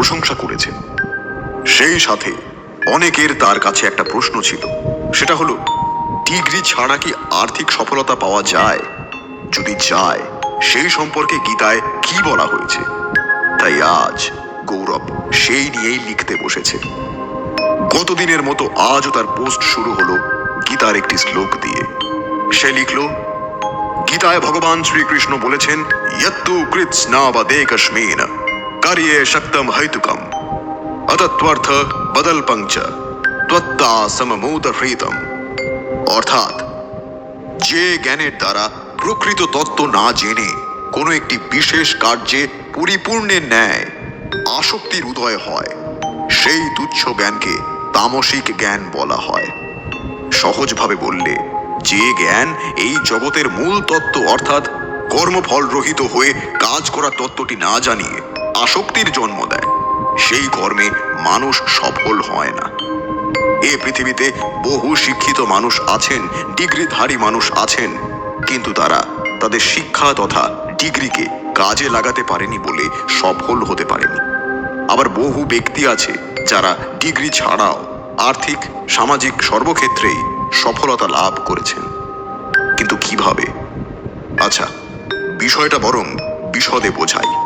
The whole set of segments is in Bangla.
প্রশংসা করেছেন। সেই সাথে অনেকের তার কাছে একটা প্রশ্ন ছিল। সেটা হলো, ডিগ্রি ছাড়া কি আর্থিক সফলতা পাওয়া যায়? যদি যায়, সেই সম্পর্কে গীতায় কি বলা হয়েছে? তাই আজ গৌরব সেই নিয়েই লিখতে বসেছে। গতদিনের মতো আজও তার পোস্ট শুরু হলো গীতার একটি শ্লোক দিয়ে। সে লিখল, গীতায় ভগবান শ্রীকৃষ্ণ বলেছেন ইয়ত্তু কৃৎস্নাবদে কশ্মীন কার্যে শক্তম হৈতুকম অতত্বর্থ বদল পঞ্চ ত্বত্তা সমমূত অর্থাৎ যে জ্ঞানের দ্বারা প্রকৃত তত্ত্ব না জেনে কোনো একটি বিশেষ কার্যে পরিপূর্ণের ন্যায় আসক্তির উদয় হয় সেই তুচ্ছ জ্ঞানকে তামসিক জ্ঞান বলা হয়। সহজভাবে বললে, যে জ্ঞান এই জগতের মূল তত্ত্ব অর্থাৎ কর্মফল রহিত হয়ে কাজ করা তত্ত্বটি না জানিয়ে আসক্তির জন্ম দেয়। সেই কর্মে মানুষ সফল হয় না। এ পৃথিবীতে বহু শিক্ষিত মানুষ আছেন, ডিগ্রিধারী মানুষ আছেন, কিন্তু তারা তাদের শিক্ষা তথা ডিগ্রিকে কাজে লাগাতে পারেনি বলে সফল হতে পারেনি। আবার বহু ব্যক্তি আছে যারা ডিগ্রি ছাড়াও আর্থিক, সামাজিক সর্বক্ষেত্রেই সফলতা লাভ করেছেন। কিন্তু কীভাবে? আচ্ছা বিষয়টা বরং বিশদে বোঝাই।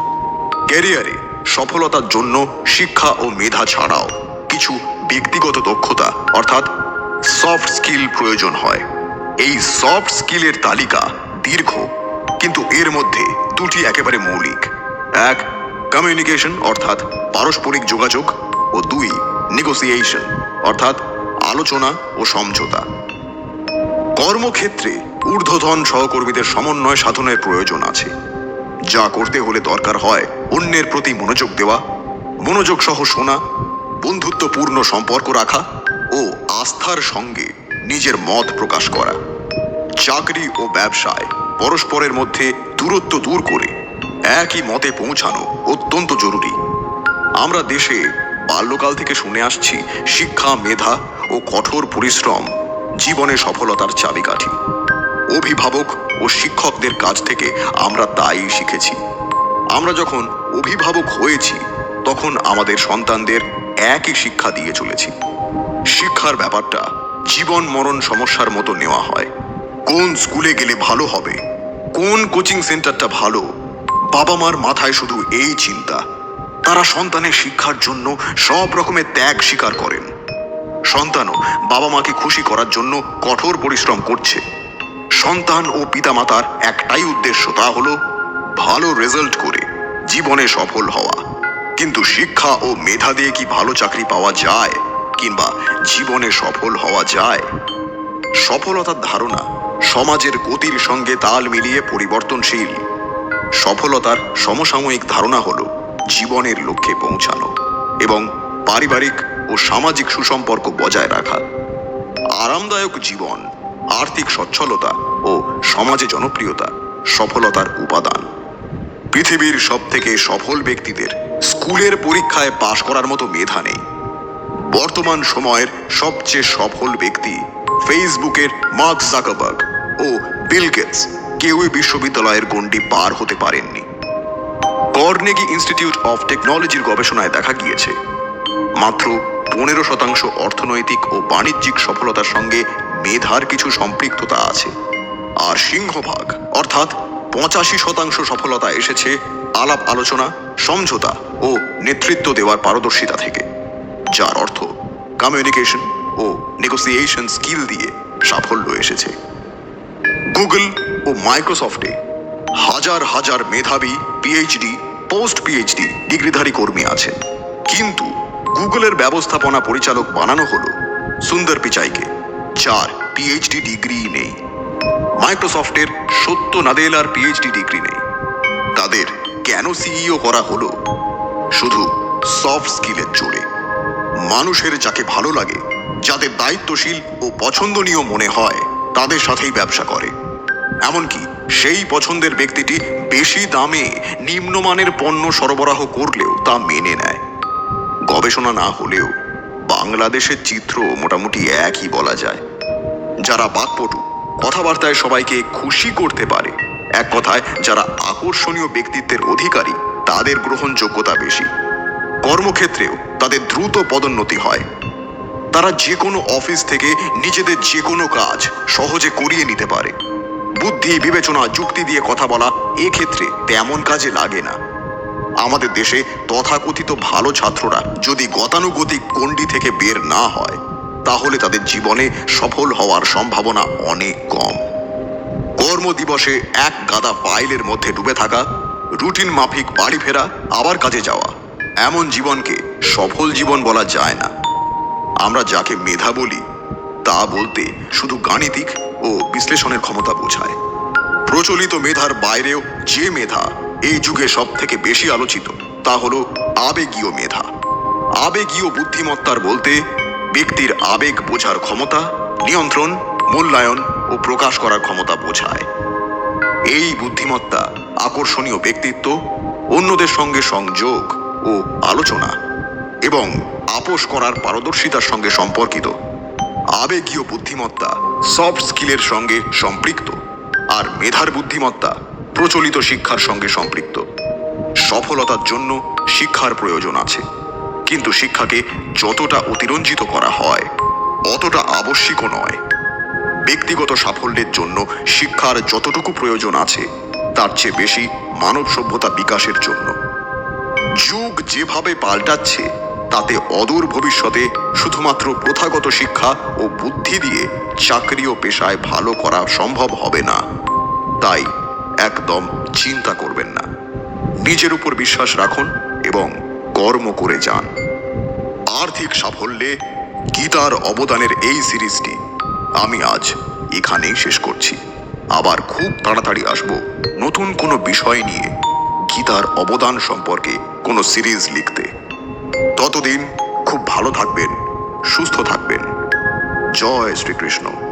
ক্যারিয়ারে সফলতার জন্য শিক্ষা ও মেধা ছাড়াও কিছু ব্যক্তিগত দক্ষতা, অর্থাৎ সফট স্কিল প্রয়োজন হয়। এই সফট স্কিলের তালিকা দীর্ঘ, কিন্তু এর মধ্যে দুটি একেবারে মৌলিক। এক কমিউনিকেশন অর্থাৎ পারস্পরিক যোগাযোগ, ও দুই নেগোসিয়েশন অর্থাৎ আলোচনা ও সমঝোতা। কর্মক্ষেত্রে ঊর্ধ্বধন সহকর্মীদের সমন্বয় সাধনের প্রয়োজন আছে। যা করতে হলে দরকার হয় অন্যের প্রতি মনোযোগ দেওয়া, মনোযোগ সহ শোনা, বন্ধুত্বপূর্ণ সম্পর্ক রাখা ও আস্থার সঙ্গে নিজের মত প্রকাশ করা। চাকরি ও ব্যবসায় পরস্পরের মধ্যে দূরত্ব দূর করে একই মতে পৌঁছানো অত্যন্ত জরুরি। আমরা দেশে বাল্যকাল থেকে শুনে আসছি শিক্ষা, মেধা ও কঠোর পরিশ্রম জীবনে সফলতার চাবিকাঠি। অভিভাবক ও শিক্ষকদের কাছ থেকে আমরা তাই শিখেছি। আমরা যখন অভিভাবক হয়েছি, তখন আমাদের সন্তানদের একই শিক্ষা দিয়ে চলেছি। শিক্ষার ব্যাপারটা জীবন মরণ সমস্যার মতো নেওয়া হয়। কোন স্কুলে গেলে ভালো হবে? কোন কোচিং সেন্টারটা ভালো? বাবা মার মাথায় শুধু এই চিন্তা। তারা সন্তানের শিক্ষার জন্য সব রকমের ত্যাগ স্বীকার করেন। সন্তানও বাবা মাকে খুশি করার জন্য কঠোর পরিশ্রম করছে। সন্তান ও পিতামাতার একটাই উদ্দেশ্য তা হলো ভালো রেজাল্ট করে জীবনে সফল হওয়া। কিন্তু শিক্ষা ও মেধা দিয়ে কি ভালো চাকরি পাওয়া যায় কিংবা জীবনে সফল হওয়া যায়? সফলতার ধারণা সমাজের গতির সঙ্গে তাল মিলিয়ে পরিবর্তনশীল। সফলতার সমসাময়িক ধারণা হলো জীবনের লক্ষ্যে পৌঁছানো এবং পারিবারিক ও সামাজিক সুসম্পর্ক বজায় রাখা। আরামদায়ক জীবন আর্থিক সচ্ছলতা ও সমাজে জনপ্রিয়তা সফলতার উপাদান। পৃথিবীর সব থেকে সফল ব্যক্তিদের স্কুলের পরীক্ষায় পাশ করার মতো মেধা নেই। বর্তমান সময়ের সবচেয়ে সফল ব্যক্তি ফেসবুকের মার্ক জাকারবার্গ ও বিল গেটস। কেউই বিশ্ববিদ্যালয়ের গণ্ডি পার হতে পারেননি। কর্নেগি ইনস্টিটিউট অফ টেকনোলজির গবেষণায় দেখা গিয়েছে, মাত্র পনেরো শতাংশ অর্থনৈতিক ও বাণিজ্যিক সফলতার সঙ্গে মেধার কিছু সম্পৃক্ততা আছে। আর সিংহভাগ, অর্থাৎ পঁচাশি শতাংশ সফলতা এসেছে আলাপ আলোচনা, সমঝোতা ও নেতৃত্ব দেওয়ার পারদর্শিতা থেকে, যার অর্থ কমিউনিকেশন ও নেগোসিয়েশন স্কিল দিয়ে সাফল্য এসেছে। গুগল ও মাইক্রোসফটে হাজার হাজার মেধাবী পিএইচডি পোস্ট পিএইচডি ডিগ্রিধারী কর্মী আছেন। কিন্তু গুগলের ব্যবস্থাপনা পরিচালক বানানো হলো সুন্দর পিচাইকে চার পিএইচডি ডিগ্রি নেই। মাইক্রোসফটের সত্য নাদেলার পিএইচডি ডিগ্রি নেই। তাদের কেন সিইও করা হলো? শুধু সফট স্কিলের জোরে। মানুষের যাকে ভালো লাগে, যাদের দায়িত্বশীল ও পছন্দনীয় মনে হয়, তাদের সাথেই ব্যবসা করে। এমনকি সেই পছন্দের ব্যক্তিটি বেশি দামে নিম্নমানের পণ্য সরবরাহ করলেও তা মেনে নেয়। গবেষণা না হলেও বাংলাদেশের চিত্র মোটামুটি একই বলা যায়। যারা বাকপটু কথাবার্তায় সবাইকে খুশি করতে পারে, এক কথায় যারা আকর্ষণীয় ব্যক্তিত্বের অধিকারী, তাদের গ্রহণযোগ্যতা বেশি। কর্মক্ষেত্রেও তাদের দ্রুত পদোন্নতি হয়। তারা যে কোনো অফিস থেকে নিজেদের যে কোনো কাজ সহজে করিয়ে নিতে পারে। বুদ্ধি, বিবেচনা, যুক্তি দিয়ে কথা বলা এক্ষেত্রে তেমন কাজে লাগে না। আমাদের দেশে তথাকথিত ভালো ছাত্ররা যদি গতানুগতিক গণ্ডি থেকে বের না হয়, তাহলে তাদের জীবনে সফল হওয়ার সম্ভাবনা অনেক কম। কর্মদিবসে এক গাদা ফাইলের মধ্যে ডুবে থাকা, রুটিন মাফিক বাড়ি ফেরা, আবার কাজে যাওয়া, এমন জীবনকে সফল জীবন বলা যায় না। আমরা যাকে মেধা বলি, তা বলতে শুধু গাণিতিক ও বিশ্লেষণের ক্ষমতা বোঝায়। প্রচলিত মেধার বাইরেও যে মেধা এই যুগে সব থেকে বেশি আলোচিত, তা হলো আবেগীয় মেধা। আবেগীয় বুদ্ধিমত্তার বলতে ব্যক্তির আবেগ বোঝার ক্ষমতা, নিয়ন্ত্রণ, মূল্যায়ন ও প্রকাশ করার ক্ষমতা বোঝায়। এই বুদ্ধিমত্তা আকর্ষণীয় ব্যক্তিত্ব, অন্যদের সঙ্গে সংযোগ ও আলোচনা এবং আপোষ করার পারদর্শিতার সঙ্গে সম্পর্কিত। আবেগীয় বুদ্ধিমত্তা সফট স্কিলের সঙ্গে সম্পৃক্ত, আর মেধার বুদ্ধিমত্তা প্রচলিত শিক্ষার সঙ্গে সম্পৃক্ত। সফলতার জন্য শিক্ষার প্রয়োজন আছে। কিন্তু শিক্ষাকে যতটা অতিরঞ্জিত করা হয়, অতটা আবশ্যিকও নয়। ব্যক্তিগত সাফল্যের জন্য শিক্ষার যতটুকু প্রয়োজন আছে, তার চেয়ে বেশি মানব সভ্যতা বিকাশের জন্য। যুগ যেভাবে পাল্টাচ্ছে, তাতে অদূর ভবিষ্যতে শুধুমাত্র প্রথাগত শিক্ষা ও বুদ্ধি দিয়ে চাকরি ও পেশায় ভালো করা সম্ভব হবে না। তাই একদম চিন্তা করবেন না। নিজের উপর বিশ্বাস রাখুন এবং কর্ম করে যান। আর্থিক সাফল্যে গীতার অবদানের এই সিরিজটি আমি আজ এখানেই শেষ করছি। আবার খুব তাড়াতাড়ি আসব নতুন কোনো বিষয় নিয়ে গীতার অবদান সম্পর্কে কোনো সিরিজ লিখতে। ততদিন খুব ভালো থাকবেন, সুস্থ থাকবেন। জয় শ্রীকৃষ্ণ।